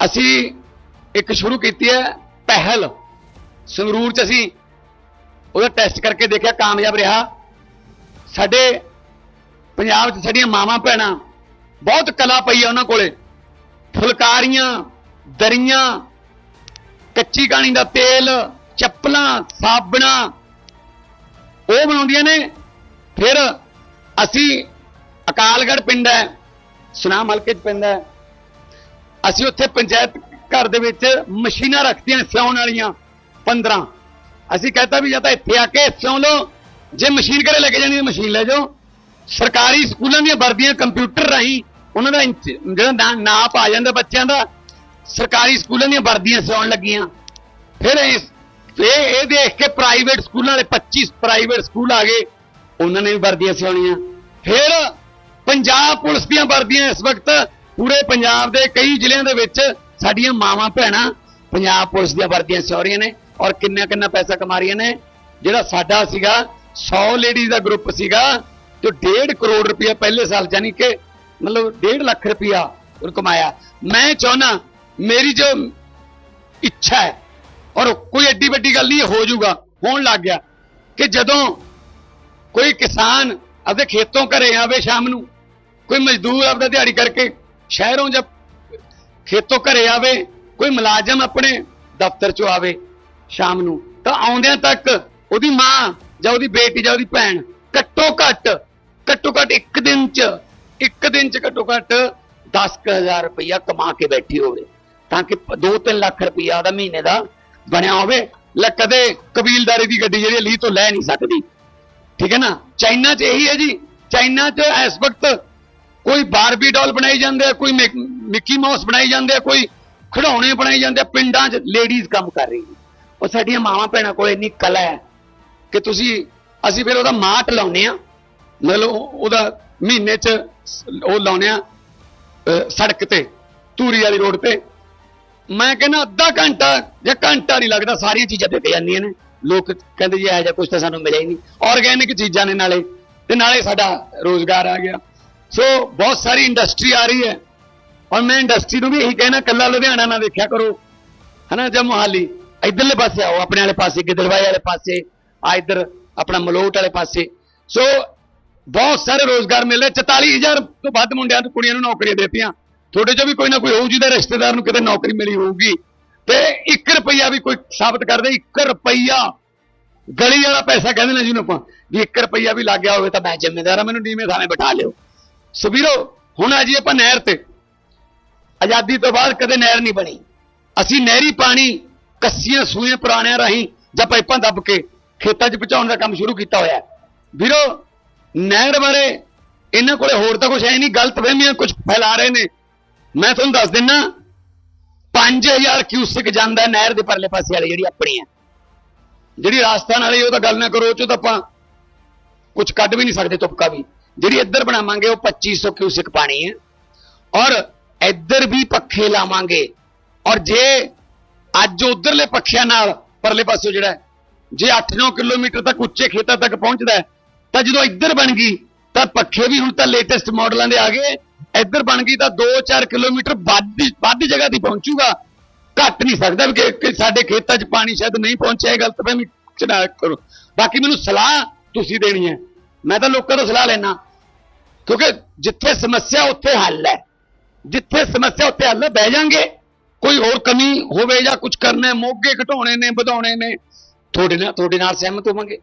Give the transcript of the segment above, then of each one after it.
ਅਸੀਂ ਇੱਕ ਸ਼ੁਰੂ ਕੀਤੀ ਹੈ ਪਹਿਲ। ਸੰਗਰੂਰ ਚ ਅਸੀਂ ਉਹਦਾ ਟੈਸਟ ਕਰਕੇ ਦੇਖਿਆ, ਕਾਮਯਾਬ ਰਿਹਾ। ਸਾਡੇ ਪੰਜਾਬ 'ਚ ਸਾਡੀਆਂ ਮਾਵਾਂ ਭੈਣਾਂ, ਬਹੁਤ ਕਲਾ ਪਈ ਆ ਉਹਨਾਂ ਕੋਲੇ। ਫੁਲਕਾਰੀਆਂ, ਦਰੀਆਂ, ਕੱਚੀ ਕਾਣੀ ਦਾ ਤੇਲ, ਚੱਪਲਾਂ, ਸਾਬਣਾ, ਉਹ ਬਣਾਉਂਦੀਆਂ ਨੇ। ਫਿਰ ਅਸੀਂ ਅਕਾਲਗੜ੍ਹ ਪਿੰਡ ਹੈ, ਸੁਨਾਮ ਹਲਕੇ 'ਚ ਪਿੰਡ ਹੈ। ਅਸੀਂ ਉੱਥੇ ਪੰਚਾਇਤ ਘਰ ਦੇ ਵਿੱਚ ਮਸ਼ੀਨਾਂ ਰੱਖਤੀਆਂ ਸਿਉਣ ਵਾਲੀਆਂ 15 ਅਸੀਂ ਕਹਤਾ ਵੀ ਜਾਂ ਤਾਂ ਇੱਥੇ ਆ ਕੇ ਸਿਉਂ ਲਓ। ਜੇ ਮਸ਼ੀਨ ਘਰੇ ਲੈ ਕੇ ਜਾਣੀ ਤਾਂ ਮਸ਼ੀਨ ਲੈ ਜਾਓ। ਸਰਕਾਰੀ ਸਕੂਲਾਂ ਦੀਆਂ ਵਰਦੀਆਂ ਕੰਪਿਊਟਰ ਰਾਹੀਂ ਉਹਨਾਂ ਦਾ ਜਿਹੜਾ ਨਾ- ਨਾਪ ਆ ਜਾਂਦਾ ਬੱਚਿਆਂ ਦਾ, ਸਰਕਾਰੀ ਸਕੂਲਾਂ ਦੀਆਂ ਵਰਦੀਆਂ ਸਿਉਣ ਲੱਗੀਆਂ। ਫਿਰ ਇਸ, ਇਹ ਇਹ ਦੇਖ ਕੇ ਪ੍ਰਾਈਵੇਟ ਸਕੂਲਾਂ ਵਾਲੇ 25 ਪ੍ਰਾਈਵੇਟ ਸਕੂਲ ਆ ਗਏ। ਉਹਨਾਂ ਨੇ ਵੀ ਵਰਦੀਆਂ ਸਿਉਣੀਆਂ। ਫਿਰ ਪੰਜਾਬ ਪੁਲਿਸ ਦੀਆਂ ਵਰਦੀਆਂ ਇਸ ਵਕਤ ਪੂਰੇ ਪੰਜਾਬ ਦੇ ਕਈ ਜ਼ਿਲ੍ਹਿਆਂ ਦੇ ਵਿੱਚ ਸਾਡੀਆਂ ਮਾਵਾਂ ਭੈਣਾਂ ਪੰਜਾਬ ਪੁਲਿਸ ਦੀਆਂ ਵਰਦੀਆਂ ਸਿਉ ਰਹੀਆਂ ਨੇ ਔਰ ਕਿੰਨਾ ਕਿੰਨਾ ਪੈਸਾ ਕਮਾ ਰਹੀਆਂ ਨੇ। ਜਿਹੜਾ ਸਾਡਾ ਸੀਗਾ 100 ਲੇਡੀਜ਼ ਦਾ ਗਰੁੱਪ ਸੀਗਾ, ਜੋ 1.5 ਕਰੋੜ ਰੁਪਇਆ ਪਹਿਲੇ ਸਾਲ ਜਾਨੀ ਕਿ ਮਤਲਬ 1.5 ਲੱਖ ਰੁਪਇਆ ਉਹ ਕਮਾਇਆ। ਮੈਂ ਚਾਹੁੰਦਾ, ਮੇਰੀ ਜੋ ਇੱਛਾ ਹੈ, ਔਰ ਕੋਈ ਐਡੀ ਵੱਡੀ ਗੱਲ ਨਹੀਂ ਹੋ ਜਾਊਗਾ, ਹੋਣ ਲੱਗ ਗਿਆ ਕਿ ਜਦੋਂ ਕੋਈ ਕਿਸਾਨ ਆਪਦੇ ਖੇਤੋਂ ਘਰੇ ਆਵੇ ਸ਼ਾਮ ਨੂੰ, ਕੋਈ ਮਜ਼ਦੂਰ ਆਪਦਾ ਦਿਹਾੜੀ ਕਰਕੇ ਸ਼ਹਿਰੋਂ ਜਦ ਖੇਤੋਂ ਘਰੇ ਆਵੇ, ਕੋਈ ਮੁਲਾਜ਼ਮ ਆਪਣੇ ਦਫ਼ਤਰ ਚੋਂ ਆਵੇ ਸ਼ਾਮ ਨੂੰ, ਤਾਂ ਆਉਂਦਿਆਂ ਤੱਕ ਉਹਦੀ ਮਾਂ ਜਾਂ ਉਹਦੀ ਬੇਟੀ ਜਾਂ ਉਹਦੀ ਭੈਣ ਘੱਟੋ ਘੱਟ ਘੱਟੋ ਘੱਟ ਇੱਕ ਦਿਨ ਚ, ਇੱਕ ਦਿਨ ਚ ਘੱਟੋ ਘੱਟ 10000 ਰੁਪਇਆ ਕਮਾ ਕੇ ਬੈਠੀ ਹੋਵੇ, ਤਾਂ ਕਿ 2-3 ਲੱਖ ਰੁਪਇਆ ਉਹਦਾ ਮਹੀਨੇ ਦਾ ਬਣਿਆ ਹੋਵੇ। ਲੈ ਕਦੇ ਕਬੀਲਦਾਰੀ ਦੀ ਗੱਡੀ ਜਿਹੜੀ ਲੀ ਤੋਂ ਲੈ ਨਹੀਂ ਸਕਦੀ। ਠੀਕ ਹੈ ਨਾ? ਚਾਈਨਾ 'ਚ ਇਹੀ ਹੈ ਜੀ। ਚਾਈਨਾ 'ਚ ਇਸ ਵਕਤ ਕੋਈ ਬਾਰਬੀ ਡਾਲ ਬਣਾਈ ਜਾਂਦੇ ਆ ਕੋਈ ਮਿਕ- ਮਿੱਕੀ ਮਾਊਸ ਬਣਾਈ ਜਾਂਦੇ ਆ ਕੋਈ ਖਿਡੌਣੇ ਬਣਾਈ ਜਾਂਦੇ ਆ ਪਿੰਡਾਂ 'ਚ ਲੇਡੀਜ਼ ਕੰਮ ਕਰ ਰਹੀ ਉਹ ਸਾਡੀਆਂ ਮਾਵਾਂ ਭੈਣਾਂ ਕੋਲ ਇੰਨੀ ਕਲਾ ਹੈ ਕਿ ਤੁਸੀਂ, ਅਸੀਂ ਫਿਰ ਉਹਦਾ ਮਾਟ ਲਾਉਨੇ ਆ ਮਤਲਬ ਉਹਦਾ ਮਹੀਨੇ 'ਚ ਉਹ ਲਾਉਨੇ ਆ ਸੜਕ ਤੇ, ਧੂਰੀ ਵਾਲੀ ਰੋਡ ਤੇ। ਮੈਂ ਕਹਿੰਦਾ ਅੱਧਾ ਘੰਟਾ ਜਾਂ ਘੰਟਾ ਨਹੀਂ ਲੱਗਦਾ, ਸਾਰੀਆਂ ਚੀਜ਼ਾਂ ਦਿੱਤੇ ਜਾਂਦੀਆਂ ਨੇ। ਲੋਕ ਕਹਿੰਦੇ ਜੀ, ਇਹ ਜਿਹਾ ਕੁਝ ਤਾਂ ਸਾਨੂੰ ਮਿਲਿਆ ਹੀ ਨਹੀਂ। ਆਰਗੈਨਿਕ ਚੀਜ਼ਾਂ ਨੇ ਨਾਲੇ, ਤੇ ਨਾਲੇ ਸਾਡਾ ਰੋਜ਼ਗਾਰ ਆ ਗਿਆ। ਸੋ ਬਹੁਤ ਸਾਰੀ ਇੰਡਸਟਰੀ ਆ ਰਹੀ ਹੈ। ਔਰ ਮੈਂ ਇੰਡਸਟਰੀ ਨੂੰ ਵੀ ਇਹੀ ਕਹਿਣਾ, ਕੱਲਾ ਲੁਧਿਆਣਾ ਨਾ ਦੇਖਿਆ ਕਰੋ। ਹਨਾ, ਜਾਂ ਮੁਹਾਲੀ। ਇਧਰਲੇ ਪਾਸੇ ਆਓ, ਆਪਣੇ ਵਾਲੇ ਪਾਸੇ ਗਿੱਦੜਵਾਈ ਵਾਲੇ ਪਾਸੇ, ਆ ਇਧਰ ਆਪਣਾ ਮਲੋਟ ਵਾਲੇ ਪਾਸੇ। ਸੋ ਬਹੁਤ ਸਾਰੇ ਰੋਜ਼ਗਾਰ ਮਿਲ ਰਹੇ। 44000 ਤੋਂ ਵੱਧ ਮੁੰਡਿਆਂ ਨੂੰ ਕੁੜੀਆਂ ਨੂੰ ਨੌਕਰੀਆਂ ਦਿੱਤੀਆਂ। ਤੁਹਾਡੇ ਚੋਂ ਵੀ ਕੋਈ ਨਾ ਕੋਈ ਹੋਊ, ਜਿਹਦਾ ਰਿਸ਼ਤੇਦਾਰ ਨੂੰ ਕਿਤੇ ਨੌਕਰੀ ਮਿਲੀ ਹੋਊਗੀ। ਤੇ 1 ਰੁਪਈਆ ਵੀ ਕੋਈ ਸਾਬਤ ਕਰਦੇ 1 ਰੁਪਈਆ। ਗਲੀ ਵਾਲਾ ਪੈਸਾ ਕਹਿੰਦੇ ਨੇ ਜਿਹਨੂੰ ਆਪਾਂ, ਵੀ 1 ਰੁਪਈਆ ਵੀ ਲੱਗ ਗਿਆ ਹੋਵੇ ਤਾਂ ਮੈਂ ਜ਼ਿੰਮੇਦਾਰ ਹਾਂ, ਮੈਨੂੰ ਨੀਵੇਂ ਥਾਣੇ ਬਿਠਾ ਲਿਓ। ਸੋ ਵੀਰੋ, ਹੁਣ ਆ ਜੀ ਆਪਾਂ ਨਹਿਰ ਤੇ। ਆਜ਼ਾਦੀ ਤੋਂ ਬਾਅਦ ਕਦੇ ਨਹਿਰ ਨਹੀਂ ਬਣੀ। ਅਸੀਂ ਨਹਿਰੀ ਪਾਣੀ, ਕੱਸੀਆਂ ਸੂਏ ਪੁਰਾਣਿਆਂ ਰਾਹੀਂ ਜਾਂ ਪਾਈਪਾਂ ਦੱਬ ਕੇ ਖੇਤਾਂ 'ਚ ਪਹੁੰਚਾਉਣ ਦਾ ਕੰਮ ਸ਼ੁਰੂ ਕੀਤਾ ਹੋਇਆ ਵੀਰੋ, ਨਹਿਰ ਬਾਰੇ ਇਹਨਾਂ ਕੋਲੇ ਹੋਰ ਤਾਂ ਕੁਝ ਹੈ ਨਹੀਂ, ਗਲਤ ਫਹਿਮੀਆਂ ਕੁਝ ਫੈਲਾ ਰਹੇ ਨੇ। ਮੈਂ ਤੁਹਾਨੂੰ ਦੱਸ ਦਿੰਨਾ 5000 ਕਿਊਸਿਕ ਜਾਂਦਾ ਨਹਿਰ ਦੇ ਪਰਲੇ ਪਾਸੇ ਵਾਲੀ ਜਿਹੜੀ ਆਪਣੀ ਹੈ। ਜਿਹੜੀ ਰਾਜਸਥਾਨ ਵਾਲੀ, ਉਹ ਤਾਂ ਗੱਲ ਨਾ ਕਰੋ, ਉਹ ਚੋਂ ਤਾਂ ਆਪਾਂ ਕੁਝ ਕੱਢ ਵੀ ਨਹੀਂ ਸਕਦੇ, ਤੁਪਕਾ ਵੀ। ਜਿਹੜੀ ਇੱਧਰ ਬਣਾਵਾਂਗੇ ਉਹ 2500 ਕਿਊਸਿਕ ਪਾਣੀ ਹੈ। ਔਰ ਇੱਧਰ ਵੀ ਪੱਖੇ ਲਾਵਾਂਗੇ। ਔਰ ਜੇ ਅੱਜ ਉਧਰਲੇ ਪੱਖਿਆਂ ਨਾਲ ਪਰਲੇ ਪਾਸੇ ਜਿਹੜਾ ਜੇ 8-9 ਕਿਲੋਮੀਟਰ ਤੱਕ ਉੱਚੇ ਖੇਤਾਂ ਤੱਕ ਪਹੁੰਚਦਾ ਤਾਂ ਜਦੋਂ ਇੱਧਰ ਬਣ ਗਈ, ਤਾਂ ਪੱਖੇ ਵੀ ਹੁਣ ਤਾਂ ਲੇਟੈਸਟ ਮਾਡਲਾਂ ਦੇ ਆ ਗਏ। ਇੱਧਰ ਬਣ ਗਈ ਤਾਂ 2-4 ਕਿਲੋਮੀਟਰ ਵੱਧ ਵੱਧ ਜਗ੍ਹਾ ਤੇ ਪਹੁੰਚੂਗਾ। ਘੱਟ ਨਹੀਂ ਸਕਦਾ ਵੀ ਕਿ- ਸਾਡੇ ਖੇਤਾਂ 'ਚ ਪਾਣੀ ਸ਼ਾਇਦ ਨਹੀਂ ਪਹੁੰਚਿਆ, ਇਹ ਗਲਤ ਫਹਿਮੀ ਚ ਕਰੋ। ਬਾਕੀ ਮੈਨੂੰ ਸਲਾਹ ਤੁਸੀਂ ਦੇਣੀ ਹੈ। ਮੈਂ ਤਾਂ ਲੋਕਾਂ ਤੋਂ ਸਲਾਹ ਲੈਣਾ ਕਿਉਂਕਿ ਜਿੱਥੇ ਸਮੱਸਿਆ ਉੱਥੇ ਹੱਲ ਹੈ। ਜਿੱਥੇ ਸਮੱਸਿਆ ਉੱਥੇ ਹੱਲ ਹੈ, ਬਹਿ ਜਾਾਂਗੇ। ਕੋਈ ਹੋਰ ਕਮੀ ਹੋਵੇ ਜਾਂ ਕੁਝ ਕਰਨਾ ਮੋਗੇ ਘਟਾਉਣੇ ਨੇ, ਵਧਾਉਣੇ ਨੇ, ਤੁਹਾਡੇ ਨਾਲ ਤੁਹਾਡੇ ਨਾਲ ਸਹਿਮਤ ਹੋਵਾਂਗੇ।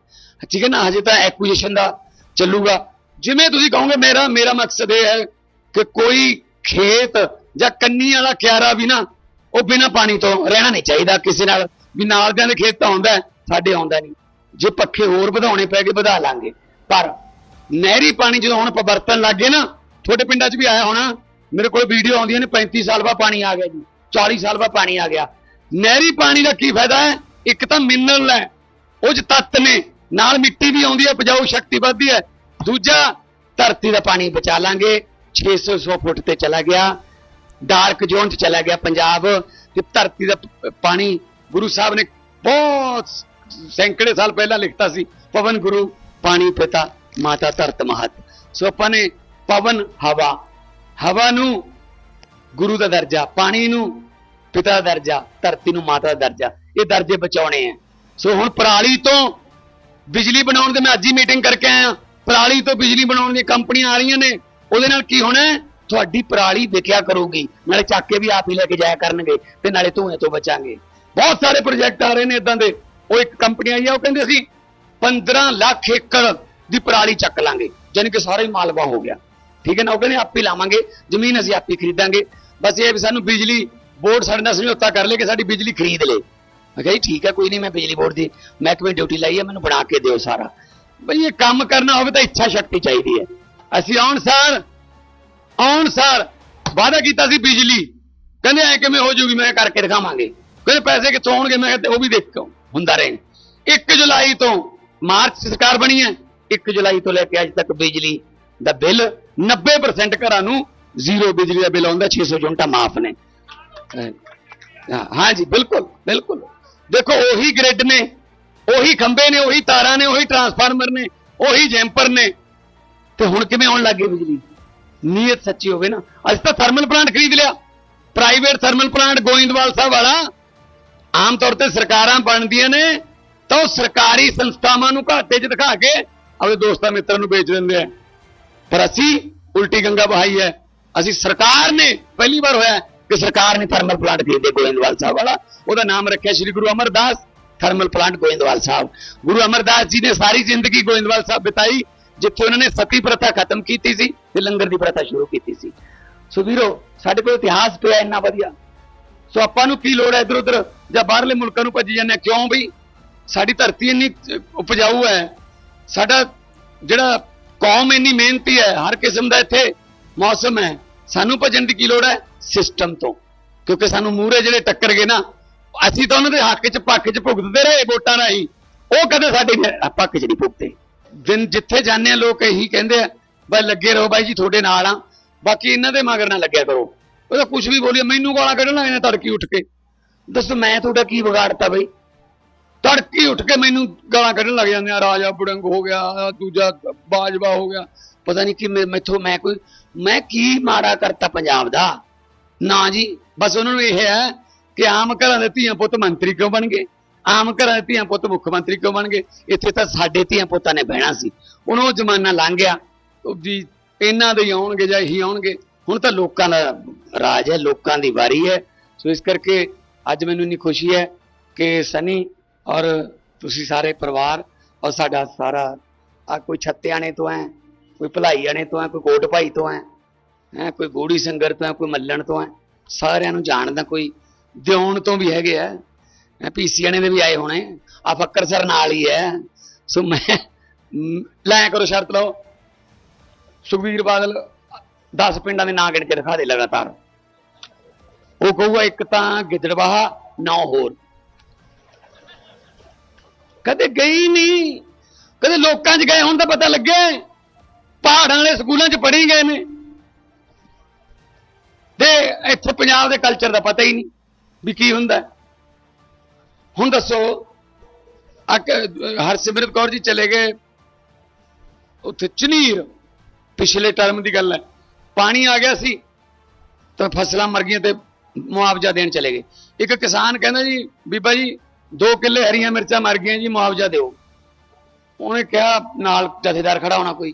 ਠੀਕ ਹੈ ਨਾ? ਹਜੇ ਤਾਂ ਐਕੁਜੀਸ਼ਨ ਦਾ ਚੱਲੂਗਾ। ਜਿਵੇਂ ਤੁਸੀਂ ਕਹੋਗੇ, ਮੇਰਾ ਮੇਰਾ ਮਕਸਦ ਇਹ ਹੈ ਕਿ ਕੋਈ ਖੇਤ ਜਾਂ ਕੰਨੀ ਵਾਲਾ ਕਿਆਰਾ ਵੀ ਨਾ, ਉਹ ਬਿਨਾਂ ਪਾਣੀ ਤੋਂ ਰਹਿਣਾ ਨਹੀਂ ਚਾਹੀਦਾ ਕਿਸੇ ਨਾਲ। ਵੀ ਨਾਲ ਦੇ ਖੇਤ ਤਾਂ ਆਉਂਦਾ ਸਾਡੇ ਆਉਂਦਾ ਨਹੀਂ। ਜੇ ਪੱਖੇ ਹੋਰ ਵਧਾਉਣੇ ਪੈ ਗਏ, ਵਧਾ ਲਾਂਗੇ। ਪਰ ਨਹਿਰੀ ਪਾਣੀ ਜਦੋਂ ਹੁਣ ਆਪਾਂ ਵਰਤਣ ਲੱਗ ਗਏ ਨਾ, ਤੁਹਾਡੇ ਪਿੰਡਾਂ 'ਚ ਵੀ ਆਇਆ ਹੋਣਾ, ਮੇਰੇ ਕੋਲ ਵੀਡੀਓ ਆਉਂਦੀਆਂ ਨੇ 35 ਸਾਲ ਬਾਅਦ ਪਾਣੀ ਆ ਗਿਆ ਜੀ 40 ਸਾਲ ਬਾਅਦ ਪਾਣੀ ਆ ਗਿਆ। ਨਹਿਰੀ ਪਾਣੀ ਦਾ ਕੀ ਫਾਇਦਾ ਹੈ? ਇੱਕ ਤਾਂ ਮਿਨਰਲ ਹੈ, ਉਹ 'ਚ ਤੱਤ ਨੇ, ਨਾਲ ਮਿੱਟੀ ਵੀ ਆਉਂਦੀ ਹੈ, ਉਪਜਾਊ ਸ਼ਕਤੀ ਵੱਧਦੀ ਹੈ। ਦੂਜਾ, ਧਰਤੀ ਦਾ ਪਾਣੀ ਬਚਾ ਲਾਂਗੇ 600 ਫੁੱਟ ਤੇ ਚਲਾ ਗਿਆ, ਡਾਰਕ ਜ਼ੋਨ 'ਚ ਚਲਾ ਗਿਆ ਪੰਜਾਬ, ਤੇ ਧਰਤੀ ਦਾ ਪਾਣੀ ਗੁਰੂ ਸਾਹਿਬ ਨੇ ਬਹੁਤ ਸੈਂਕੜੇ ਸਾਲ ਪਹਿਲਾਂ ਲਿਖਤਾ ਸੀ, ਪਵਨ ਗੁਰੂ ਪਾਣੀ ਪਿਤਾ। ਮਾਤਾ ਧਰਤ ਮਹਤ। ਸੋ ਆਪਾਂ ਨੇ ਪਵਨ, ਹਵਾ। ਹਵਾ ਨੂੰ ਗੁਰੂ ਦਾ ਦਰਜਾ, ਪਾਣੀ ਨੂੰ ਪਿਤਾ ਦਾ ਦਰਜਾ, ਧਰਤੀ ਨੂੰ ਮਾਤਾ ਦਾ ਦਰਜਾ, ਇਹ ਦਰਜੇ ਬਚਾਉਣੇ ਆ। ਸੋ ਹੁਣ ਪਰਾਲੀ ਤੋਂ ਬਿਜਲੀ ਬਣਾਉਣ ਦੇ ਮੈਂ ਅੱਜ ਹੀ ਮੀਟਿੰਗ ਕਰਕੇ ਆਇਆ। ਪਰਾਲੀ ਤੋਂ ਬਿਜਲੀ ਬਣਾਉਣ ਦੀਆਂ ਕੰਪਨੀਆਂ ਆ ਰਹੀਆਂ ਨੇ। ਉਹਦੇ ਨਾਲ ਕੀ ਹੋਣਾ ਤੁਹਾਡੀ ਪਰਾਲੀ ਵਿਕਿਆ ਕਰੂਗੀ। ਨਾਲੇ ਚੱਕ ਕੇ ਵੀ ਆਪ ਹੀ ਲੈ ਕੇ ਜਾਇਆ ਕਰਨਗੇ ਤੇ ਨਾਲੇ ਧੂਏ ਤੋਂ ਬਚਾਂਗੇ। ਬਹੁਤ ਸਾਰੇ ਪ੍ਰੋਜੈਕਟ ਆ ਰਹੇ ਨੇ ਇਦਾਂ ਦੇ। ਉਹ ਇੱਕ ਕੰਪਨੀ ਆਈ ਆ, ਉਹ ਕਹਿੰਦੇ ਅਸੀਂ 15 ਲੱਖ ਏਕੜ ਦੀ ਪਰਾਲੀ ਚੱਕ ਲਾਂਗੇ ਯਾਨੀ ਕਿ ਸਾਰਾ ਹੀ ਮਾਲਵਾ ਹੋ ਗਿਆ। ਠੀਕ ਹੈ ਨਾ, ਉਹ ਕਹਿੰਦੇ ਆਪੇ ਲਾਵਾਂਗੇ, ਜ਼ਮੀਨ ਅਸੀਂ ਆਪੇ ਖਰੀਦਾਂਗੇ। ਬਸ ਇਹ ਵੀ ਸਾਨੂੰ ਬਿਜਲੀ ਬੋਰਡ ਸਾਡੇ ਨਾਲ ਸਮਝੌਤਾ ਕਰ ਲੇ ਕਿ ਸਾਡੀ ਬਿਜਲੀ ਖਰੀਦ ਲੇ ਮੈਂ ਕਿਹਾ ਜੀ, ਠੀਕ ਹੈ, ਕੋਈ ਨਹੀਂ, ਮੈਂ ਬਿਜਲੀ ਬੋਰਡ ਦੀ ਮਹਿਕਮੇ ਡਿਊਟੀ ਲਾਈ ਹੈ, ਮੈਨੂੰ ਬਣਾ ਕੇ ਦਿਓ ਸਾਰਾ। ਬਈ ਇਹ ਕੰਮ ਕਰਨਾ ਹੋਵੇ ਤਾਂ ਇੱਛਾ ਸ਼ਕਤੀ ਚਾਹੀਦੀ ਹੈ। ਅਸੀਂ ਆਉਣ ਸਾਰ ਆਉਣ ਸਾਰ ਵਾਅਦਾ ਕੀਤਾ ਸੀ ਬਿਜਲੀ। ਕਹਿੰਦੇ ਐ ਕਿਵੇਂ ਹੋ ਜੂਗੀ, ਮੈਂ ਕਰਕੇ ਦਿਖਾਵਾਂਗੇ। ਕਹਿੰਦੇ ਪੈਸੇ ਕਿੱਥੋਂ ਆਉਣਗੇ, ਮੈਂ ਕਿਹਾ ਉਹ ਵੀ ਦੇਖੋ, ਹੁੰਦਾ ਰਹੇ। 1 ਜੁਲਾਈ ਤੋਂ ਮਾਰਚ ਸਰਕਾਰ ਬਣੀ ਹੈ। 1 ਜੁਲਾਈ ਤੋਂ ਲੈ ਕੇ ਅੱਜ ਤੱਕ ਬਿਜਲੀ ਦਾ ਬਿੱਲ 90% ਘਰਾਂ ਨੂੰ ਜ਼ੀਰੋ ਬਿਜਲੀ ਦਾ ਬਿੱਲ ਆਉਂਦਾ 600 ਯੂਨਿਟਾਂ ਮਾਫ ਨੇ। ਹਾਂ। ਹਾਂ ਜੀ ਬਿਲਕੁਲ ਬਿਲਕੁਲ। ਦੇਖੋ ਉਹੀ ਗ੍ਰਿਡ ਨੇ ਉਹੀ ਖੰਭੇ ਨੇ ਉਹੀ ਤਾਰਾਂ ਨੇ ਉਹੀ ਟਰਾਂਸਫਾਰਮਰ ਨੇ ਉਹੀ ਜੈਂਪਰ ਨੇ। ਤੇ ਹੁਣ ਕਿਵੇਂ ਆਉਣ ਲੱਗੀ ਬਿਜਲੀ? ਨੀਅਤ ਸੱਚੀ ਹੋਵੇ ਨਾ। ਅੱਜ ਤਾਂ ਥਰਮਲ ਪਲਾਂਟ ਖਰੀਦ ਲਿਆ। Private thermal plant Goindwal Sahib ਵਾਲਾ। ਆਮ ਤੌਰ ਤੇ ਸਰਕਾਰਾਂ ਬਣਦੀਆਂ ਨੇ ਤਾਂ ਉਹ ਸਰਕਾਰੀ ਸੰਸਥਾਵਾਂ ਨੂੰ ਘਾਟੇ 'ਚ ਦਿਖਾ ਕੇ ਆਪਣੇ ਦੋਸਤਾਂ ਮਿੱਤਰਾਂ ਨੂੰ ਵੇਚ ਦਿੰਦੇ ਆ। ਪਰ ਅਸੀਂ ਉਲਟੀ ਗੰਗਾ ਬਹਾਈ ਹੈ। ਅਸੀਂ ਸਰਕਾਰ ਨੇ ਪਹਿਲੀ ਵਾਰ ਹੋਇਆ ਕਿ ਸਰਕਾਰ ਨੇ ਥਰਮਲ ਪਲਾਂਟ ਖਰੀਦੇ ਗੋਇੰਦਵਾਲ ਸਾਹਿਬ ਵਾਲਾ। ਉਹਦਾ ਨਾਮ ਰੱਖਿਆ ਸ੍ਰੀ ਗੁਰੂ ਅਮਰਦਾਸ ਥਰਮਲ ਪਲਾਂਟ ਗੋਇੰਦਵਾਲ ਸਾਹਿਬ। ਗੁਰੂ ਅਮਰਦਾਸ ਜੀ ਨੇ ਸਾਰੀ ਜ਼ਿੰਦਗੀ ਗੋਇੰਦਵਾਲ ਸਾਹਿਬ ਬਿਤਾਈ, ਜਿੱਥੇ ਉਹਨਾਂ ਨੇ ਸਤੀ ਪ੍ਰਥਾ ਖਤਮ ਕੀਤੀ ਸੀ ਤੇ ਲੰਗਰ ਦੀ ਪ੍ਰਥਾ ਸ਼ੁਰੂ ਕੀਤੀ ਸੀ। ਸੋ ਵੀਰੋ, ਸਾਡੇ ਕੋਲ ਇਤਿਹਾਸ ਪਿਆ ਇੰਨਾ ਵਧੀਆ। ਸੋ ਆਪਾਂ ਨੂੰ ਕੀ ਲੋੜ ਹੈ ਇਧਰ ਉਧਰ ਜਾਂ ਬਾਹਰਲੇ ਮੁਲਕਾਂ ਨੂੰ ਭੱਜੀ ਜਾਂਦੇ ਹਾਂ? ਕਿਉਂ ਬਈ? ਸਾਡੀ ਧਰਤੀ ਇੰਨੀ ਉਪਜਾਊ ਹੈ। ਸਾਡਾ ਜਿਹੜਾ ਕੌਮ ਇੰਨੀ ਮਿਹਨਤੀ ਹੈ, ਹਰ ਕਿਸਮ ਦਾ ਇੱਥੇ ਮੌਸਮ ਹੈ। ਸਾਨੂੰ ਭੱਜਣ ਦੀ ਕੀ ਲੋੜ ਹੈ? ਸਿਸਟਮ ਤੋਂ। ਕਿਉਂਕਿ ਸਾਨੂੰ ਮੂਹਰੇ ਜਿਹੜੇ ਟੱਕਰ ਗਏ ਨਾ, ਅਸੀਂ ਤਾਂ ਉਹਨਾਂ ਦੇ ਹੱਕ 'ਚ, ਪੱਖ 'ਚ ਭੁਗਤਦੇ ਰਹੇ ਵੋਟਾਂ ਰਾਹੀਂ। ਉਹ ਕਦੇ ਸਾਡੇ ਪੱਖ 'ਚ ਨਹੀਂ ਭੁਗਤੇ। ਦਿਨ ਜਿੱਥੇ ਜਾਂਦੇ ਆ ਲੋਕ ਇਹੀ ਕਹਿੰਦੇ ਆ ਬਈ ਲੱਗੇ ਰਹੋ ਬਾਈ ਜੀ, ਤੁਹਾਡੇ ਨਾਲ ਆ ਬਾਕੀ ਇਹਨਾਂ ਦੇ ਮਗਰ ਨਾ ਲੱਗਿਆ ਕਰੋ। ਉਹ ਤਾਂ ਕੁਝ ਵੀ ਬੋਲੀਏ, ਮੈਨੂੰ ਗਾਲਾਂ ਕੱਢਣ ਲੱਗ ਜਾਂਦੇ ਤੜਕੀ ਉੱਠ ਕੇ। ਦੱਸੋ, ਮੈਂ ਤੁਹਾਡਾ ਕੀ ਵਿਗਾੜਤਾ ਬਈ? ਤੜਕੀ ਉੱਠ ਕੇ ਮੈਨੂੰ ਗਾਲਾਂ ਕੱਢਣ ਲੱਗ ਜਾਂਦੇ ਆ, ਰਾਜਾ ਬੁੜੰਗ ਹੋ ਗਿਆ, ਦੂਜਾ ਬਾਜਵਾ ਹੋ ਗਿਆ। ਪਤਾ ਨਹੀਂ ਕਿ ਮੈਥੋਂ ਮੈਂ ਕੋਈ, ਮੈਂ ਕੀ ਮਾੜਾ ਕਰਤਾ ਪੰਜਾਬ ਦਾ? ਨਾ ਜੀ, ਬਸ ਉਹਨਾਂ ਨੂੰ ਇਹ ਹੈ ਕਿ ਆਮ ਘਰਾਂ ਦੇ ਧੀਆਂ ਪੁੱਤ ਮੰਤਰੀ ਕਿਉਂ ਬਣ ਗਏ? ਆਮ ਘਰਾਂ ਦੇ ਧੀਆਂ ਪੁੱਤ ਮੁੱਖ ਮੰਤਰੀ ਕਿਉਂ ਬਣ ਗਏ? ਇੱਥੇ ਤਾਂ ਸਾਡੇ ਧੀਆਂ ਪੁੱਤਾਂ ਨੇ ਬਹਿਣਾ ਸੀ। ਹੁਣ ਉਹ ਜ਼ਮਾਨਾ ਲੰਘ ਗਿਆ। ਜੀ, ਇਹਨਾਂ ਦੇ ਆਉਣਗੇ ਜਾਂ ਇਹੀ ਆਉਣਗੇ। ਹੁਣ ਤਾਂ ਲੋਕਾਂ ਦਾ ਰਾਜ ਹੈ, ਲੋਕਾਂ ਦੀ ਵਾਰੀ ਹੈ। ਸੋ ਇਸ ਕਰਕੇ ਅੱਜ ਮੈਨੂੰ ਇੰਨੀ ਖੁਸ਼ੀ ਹੈ ਕਿ ਸਨੀ ਔਰ ਤੁਸੀਂ ਸਾਰੇ ਪਰਿਵਾਰ ਔਰ ਸਾਡਾ ਸਾਰਾ ਆ ਕੋਈ ਛੱਤਿਆਣੇ ਤੋਂ ਹੈ ਕੋਈ ਭਲਾਈਆਣੇ ਤੋਂ ਹੈ ਕੋਈ ਕੋਟ ਭਾਈ ਤੋਂ ਹੈ ਹੈ ਕੋਈ ਗੋੜੀ ਸੰਗਰ ਤੋਂ ਹੈ ਕੋਈ ਮੱਲਣ ਤੋਂ ਹੈ ਸਾਰਿਆਂ ਨੂੰ ਜਾਣਦਾ ਕੋਈ ਦਿਉਣ ਤੋਂ ਵੀ ਹੈਗੇ ਆ ਪੀਸੀਆਣੇ ਦੇ ਵੀ ਆਏ ਹੋਣੇ ਆ ਫੱਕਰ ਸਰ ਨਾਲ ਹੀ ਹੈ ਸੋ ਮੈਂ ਮ, ਲੈ ਕਰੋ ਸ਼ਰਤ ਲਓ। ਸੁਖਬੀਰ ਬਾਦਲ 10 ਪਿੰਡਾਂ ਦੇ ਨਾਂ ਗਿਣ ਕੇ ਦਿਖਾ ਦੇ ਲਗਾਤਾਰ। ਉਹ ਕਹੂਗਾ ਇੱਕ ਤਾਂ ਗਿੱਦੜਵਾਹਾ ਨੌ ਹੋਰ। ਕਦੇ ਗਈ ਨਹੀਂ। ਕਦੇ ਲੋਕਾਂ 'ਚ ਗਏ ਹੁਣ ਤਾਂ ਪਤਾ ਲੱਗੇ। ਪਹਾੜਾਂ ਵਾਲੇ ਸਕੂਲਾਂ 'ਚ ਪੜ੍ਹੀ ਗਏ ਨੇ। ਤੇ ਇੱਥੇ ਪੰਜਾਬ ਦੇ ਕਲਚਰ ਦਾ ਪਤਾ ਹੀ ਨਹੀਂ ਵੀ ਕੀ ਹੁੰਦਾ। ਹੁਣ ਦੱਸੋ ਹਰਸਿਮਰਤ ਕੌਰ ਜੀ ਚਲੇ ਗਏ। ਉੱਥੇ ਚਨੀਰ ਪਿਛਲੇ ਟਰਮ ਦੀ ਗੱਲ ਹੈ। ਪਾਣੀ ਆ ਗਿਆ ਸੀ, ਤਾਂ ਫਸਲਾਂ ਮਰ ਗਈਆਂ ਤੇ ਮੁਆਵਜ਼ਾ ਦੇਣ ਚਲੇ ਗਏ। ਇੱਕ ਕਿਸਾਨ ਕਹਿੰਦਾ ਜੀ, ਬੀਬਾ ਜੀ ਦੋ ਕਿੱਲੇ ਹਰੀਆਂ ਮਿਰਚਾਂ ਮਰ ਗਈਆਂ ਜੀ, ਮੁਆਵਜ਼ਾ ਦਿਓ। ਉਹਨੇ ਕਿਹਾ ਨਾਲ ਜਥੇਦਾਰ ਖੜਾ ਹੋਣਾ ਕੋਈ,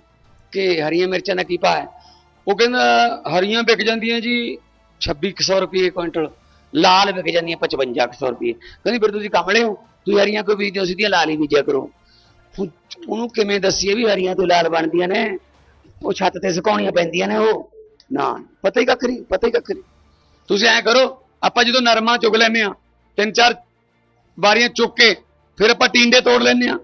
ਕਿ ਹਰੀਆਂ ਮਿਰਚਾਂ ਦਾ ਕੀ ਭਾਅ ਹੈ? ਉਹ ਕਹਿੰਦਾ, ਹਰੀਆਂ ਵਿਕ ਜਾਂਦੀਆਂ ਜੀ 2600 ਰੁਪਏ ਕੁਇੰਟਲ। ਲਾਲ ਵਿਕ ਜਾਂਦੀਆਂ 5500 ਰੁਪਏ। ਕਹਿੰਦੀ, ਫਿਰ ਤੁਸੀਂ ਕਮਲੇ ਹੋ, ਤੁਸੀਂ ਹਰੀਆਂ ਕੋਈ ਬੀਜਦੇ ਹੋ ਸਿੱਧੀਆਂ ਲਾਲ ਹੀ ਬੀਜਿਆ ਕਰੋ। ਉਹਨੂੰ ਕਿਵੇਂ ਦੱਸੀਏ ਵੀ ਹਰੀਆਂ ਤੋਂ ਲਾਲ ਬਣਦੀਆਂ ਨੇ? ਉਹ ਛੱਤ ਤੇ ਸੁਕਾਉਣੀਆਂ ਪੈਂਦੀਆਂ ਨੇ ਉਹ। ਨਾ, ਪਤਾ ਹੀ ਕੱਖ ਨਹੀਂ, ਪਤਾ ਹੀ ਕੱਖ ਨਹੀਂ। ਤੁਸੀਂ ਐਂ ਕਰੋ, ਆਪਾਂ ਜਦੋਂ ਨਰਮਾ ਚੁਗ ਲੈਨੇ ਆ ਤਿੰਨ ਚਾਰ ਵਾਰੀਆਂ ਚੁੱਕ ਕੇ ਫਿਰ ਆਪਾਂ ਟੀਂਡੇ ਤੋੜ ਲੈਂਦੇ ਆ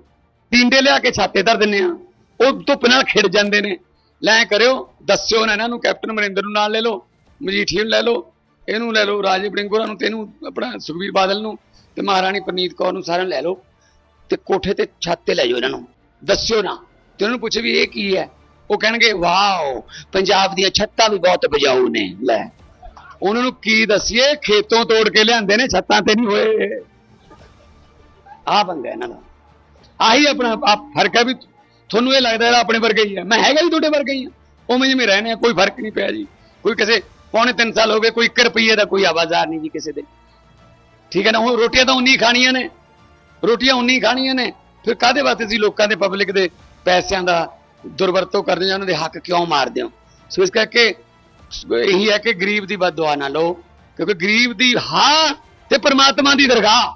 ਟੀਂਡੇ ਲਿਆ ਕੇ ਛਾਤੇ ਧਰ ਦਿੰਨੇ ਆ ਉਹ ਧੁੱਪ ਨਾਲ ਖਿੜ ਜਾਂਦੇ ਨੇ। ਲੈ ਕਰਿਓ, ਦੱਸਿਓ ਨਾ ਇਹਨਾਂ ਨੂੰ, ਕੈਪਟਨ ਅਮਰਿੰਦਰ ਨੂੰ ਨਾਲ ਲੈ ਲਓ ਮਜੀਠੀਆ ਨੂੰ ਲੈ ਲਓ, ਇਹਨੂੰ ਲੈ ਲਓ, ਰਾਜੇ ਬੜਿੰਗੋਰਾ ਨੂੰ ਤੇ ਆਪਣਾ ਸੁਖਬੀਰ ਬਾਦਲ ਨੂੰ ਤੇ ਮਹਾਰਾਣੀ ਪ੍ਰਨੀਤ ਕੌਰ ਨੂੰ ਸਾਰਿਆਂ ਨੂੰ ਲੈ ਲਓ ਤੇ ਕੋਠੇ ਤੇ ਛੱਤ ਤੇ ਲੈ ਜਾਓ ਇਹਨਾਂ ਨੂੰ। ਦੱਸਿਓ ਨਾ। ਤੇ ਉਹਨਾਂ ਨੂੰ ਪੁੱਛੇ ਵੀ ਇਹ ਕੀ ਹੈ? ਉਹ ਕਹਿਣਗੇ, ਵਾਓ, ਪੰਜਾਬ ਦੀਆਂ ਛੱਤਾਂ ਵੀ ਬਹੁਤ ਬਜਾਊ ਨੇ। ਲੈ। ਉਹਨਾਂ ਨੂੰ ਕੀ ਦਸੀਏ? ਖੇਤੋਂ ਤੋੜ ਕੇ ਲਿਆਂਦੇ ਨੇ, ਛੱਤਾਂ ਤੇ ਨਹੀਂ ਹੋਏ। ਆ ਬੰਦਾ ਇਹਨਾਂ ਦਾ। ਆਹੀ ਆਪਣਾ ਆ ਫ਼ਰਕ ਹੈ ਵੀ ਤੁਹਾਨੂੰ ਇਹ ਲੱਗਦਾ ਇਹਦਾ ਆਪਣੇ ਵਰਗਾ ਹੀ ਹੈ। ਮੈਂ ਹੈਗਾ ਹੀ ਤੁਹਾਡੇ ਵਰਗਾ ਹੀ ਹਾਂ। ਉਵੇਂ ਜਿਵੇਂ ਰਹਿੰਦੇ ਆ ਕੋਈ ਫ਼ਰਕ ਨਹੀਂ ਪਿਆ ਜੀ। ਕੋਈ ਕਿਸੇ, ਪੌਣੇ 3 ਸਾਲ ਹੋ ਗਏ, ਕੋਈ 1 ਰੁਪਏ ਦਾ ਕੋਈ ਆਵਾਜ਼ਾਰ ਨਹੀਂ ਜੀ ਕਿਸੇ ਦੇ। ਠੀਕ ਹੈ ਨਾ ਉਹ ਰੋਟੀਆਂ ਤਾਂ ਉਨੀ ਖਾਣੀਆਂ ਨੇ। ਰੋਟੀਆਂ ਉਨੀ ਖਾਣੀਆਂ ਨੇ। ਫਿਰ ਕਾਦੇ ਵਾਸਤੇ ਸੀ ਲੋਕਾਂ ਦੇ ਪਬਲਿਕ ਦੇ ਪੈਸਿਆਂ ਦਾ ਦੁਰਵਰਤੋਂ ਕਰਦੇ ਜਾਂ ਉਹਨਾਂ ਦੇ ਹੱਕ ਕਿਉਂ ਮਾਰਦੇ ਹੋ? ਸੋ ਇਸ ਕਰਕੇ ਇਹੀ ਹੈ ਕਿ ਗਰੀਬ ਦੀ ਬਦਦੁਆ ਨਾ ਲਓ। ਕਿਉਂਕਿ ਗਰੀਬ ਦੀ ਹਾਂ ਤੇ ਪ੍ਰਮਾਤਮਾ ਦੀ ਦਰਗਾਹ।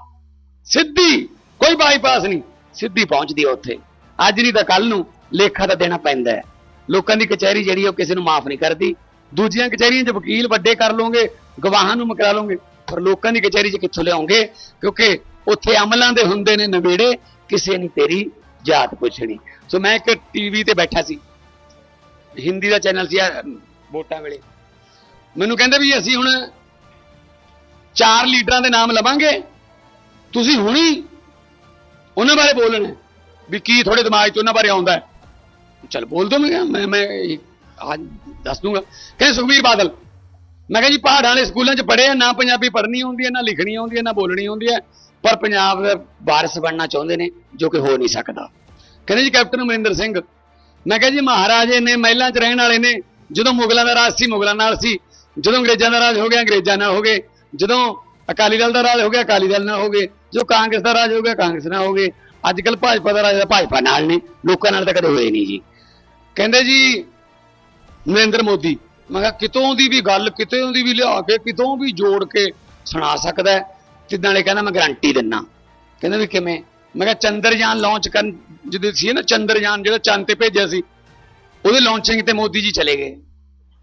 ਸਿੱਧੀ ਕੋਈ ਬਾਈਪਾਸ ਨਹੀਂ, ਸਿੱਧੀ ਪਹੁੰਚਦੀ ਹੈ ਉੱਥੇ। ਅੱਜ ਨਹੀਂ ਤਾਂ ਕੱਲ ਨੂੰ ਲੇਖਾ ਤਾਂ ਦੇਣਾ ਪੈਂਦਾ ਹੈ। ਲੋਕਾਂ ਦੀ ਕਚਹਿਰੀ ਜਿਹੜੀ ਉਹ ਕਿਸੇ ਨੂੰ ਮਾਫ ਨਹੀਂ ਕਰਦੀ। ਦੂਜੀਆਂ ਕਚਹਿਰੀਆਂ 'ਚ ਵਕੀਲ ਵੱਡੇ ਕਰ ਲਓਗੇ, ਗਵਾਹਾਂ ਨੂੰ ਮਕਰਾ ਲਓਗੇ, ਪਰ ਲੋਕਾਂ ਦੀ ਕਚਹਿਰੀ 'ਚ ਕਿੱਥੋਂ ਲਿਆਉਂਗੇ ਕਿਉਂਕਿ ਉੱਥੇ ਅਮਲਾਂ ਦੇ ਹੁੰਦੇ ਨੇ ਨਵੇੜੇ, ਕਿਸੇ ਨੇ ਤੇਰੀ ਜਾਤ ਪੁੱਛਣੀ। ਸੋ ਮੈਂ ਇੱਕ ਟੀਵੀ ਤੇ ਬੈਠਾ ਸੀ। ਹਿੰਦੀ ਦਾ ਚੈਨਲ ਸੀ ਵੋਟਾਂ ਵੇਲੇ। ਮੈਨੂੰ ਕਹਿੰਦੇ ਵੀ ਅਸੀਂ ਹੁਣ ਚਾਰ ਲੀਡਰਾਂ ਦੇ ਨਾਮ ਲਵਾਂਗੇ। ਤੁਸੀਂ ਹੁਣੀ ਉਹਨਾਂ ਬਾਰੇ ਬੋਲਣਾ। ਵੀ ਕੀ ਤੁਹਾਡੇ ਦਿਮਾਗ 'ਚ ਉਹਨਾਂ ਬਾਰੇ ਆਉਂਦਾ ਹੈ? ਚਲ ਬੋਲ ਦੋ ਮੈਂ ਮੈਂ ਅੱਜ ਦੱਸ ਦੂੰਗਾ। ਕਹਿੰਦੇ ਸੁਖਬੀਰ ਬਾਦਲ, ਮੈਂ ਕਿਹਾ ਜੀ ਪਹਾੜਾਂ ਵਾਲੇ ਸਕੂਲਾਂ 'ਚ ਪੜ੍ਹੇ ਆ, ਨਾ ਪੰਜਾਬੀ ਪੜ੍ਹਨੀ ਆਉਂਦੀ ਹੈ, ਨਾ ਲਿਖਣੀ ਆਉਂਦੀ ਹੈ, ਨਾ ਬੋਲਣੀ ਆਉਂਦੀ ਹੈ, ਪਰ ਪੰਜਾਬ ਦਾ ਵਾਰਿਸ ਬਣਨਾ ਚਾਹੁੰਦੇ ਨੇ, ਜੋ ਕਿ ਹੋ ਨਹੀਂ ਸਕਦਾ। ਕਹਿੰਦੇ ਜੀ ਕੈਪਟਨ ਅਮਰਿੰਦਰ ਸਿੰਘ, ਮੈਂ ਕਿਹਾ ਜੀ ਮਹਾਰਾਜੇ ਨੇ ਮਹਿਲਾਂ 'ਚ ਰਹਿਣ ਵਾਲੇ ਨੇ, ਜਦੋਂ ਮੁਗਲਾਂ ਦਾ ਰਾਜ ਸੀ, ਮੁਗਲਾਂ ਨਾਲ ਸੀ, ਜਦੋਂ ਅੰਗਰੇਜ਼ਾਂ ਦਾ ਰਾਜ ਹੋ ਗਿਆ, ਅੰਗਰੇਜ਼ਾਂ ਨਾਲ ਹੋ ਗਏ, ਜਦੋਂ ਅਕਾਲੀ ਦਲ ਦਾ ਰਾਜ ਹੋ ਗਿਆ, ਅਕਾਲੀ ਦਲ ਨਾਲ ਹੋ ਗਏ। ਜੋ ਕਾਂਗਰਸ ਦਾ ਰਾਜ ਹੋ ਗਿਆ, ਕਾਂਗਰਸ ਨਾਲ ਹੋ ਗਏ। ਅੱਜ ਕੱਲ ਭਾਜਪਾ ਦਾ ਰਾਜ ਦਾ ਭਾਜਪਾ ਨਾਲ ਨੇ, ਲੋਕਾਂ ਨਾਲ ਤਾਂ ਕਦੇ ਹੋਏ ਨਹੀਂ ਜੀ। ਕਹਿੰਦੇ ਜੀ, ਨਰਿੰਦਰ ਮੋਦੀ, ਮੈਂ ਕਿਹਾ ਕਿਤੋਂ ਦੀ ਵੀ ਗੱਲ, ਕਿਤੋਂ ਦੀ ਵੀ ਲਿਆ ਕੇ, ਕਿਤੋਂ ਵੀ ਜੋੜ ਕੇ ਸੁਣਾ ਸਕਦਾ ਹੈ ਤੇ ਨਾਲੇ ਕਹਿੰਦਾ ਮੈਂ ਗਾਰੰਟੀ ਦਿੰਨਾ। ਕਹਿੰਦਾ ਵੀ ਕਿਵੇਂ? ਮੈਂ ਕਿਹਾ ਚੰਦਰਯਾਨ ਲਾਂਚ ਕਰਨ, ਜਦੋਂ ਸੀ ਨਾ, ਚੰਦਰਯਾਨ ਜਿਹੜਾ ਚੰਦ ਤੇ ਭੇਜਿਆ ਸੀ, ਉਹਦੇ ਲਾਂਚਿੰਗ ਤੇ ਮੋਦੀ ਜੀ ਚਲੇ ਗਏ।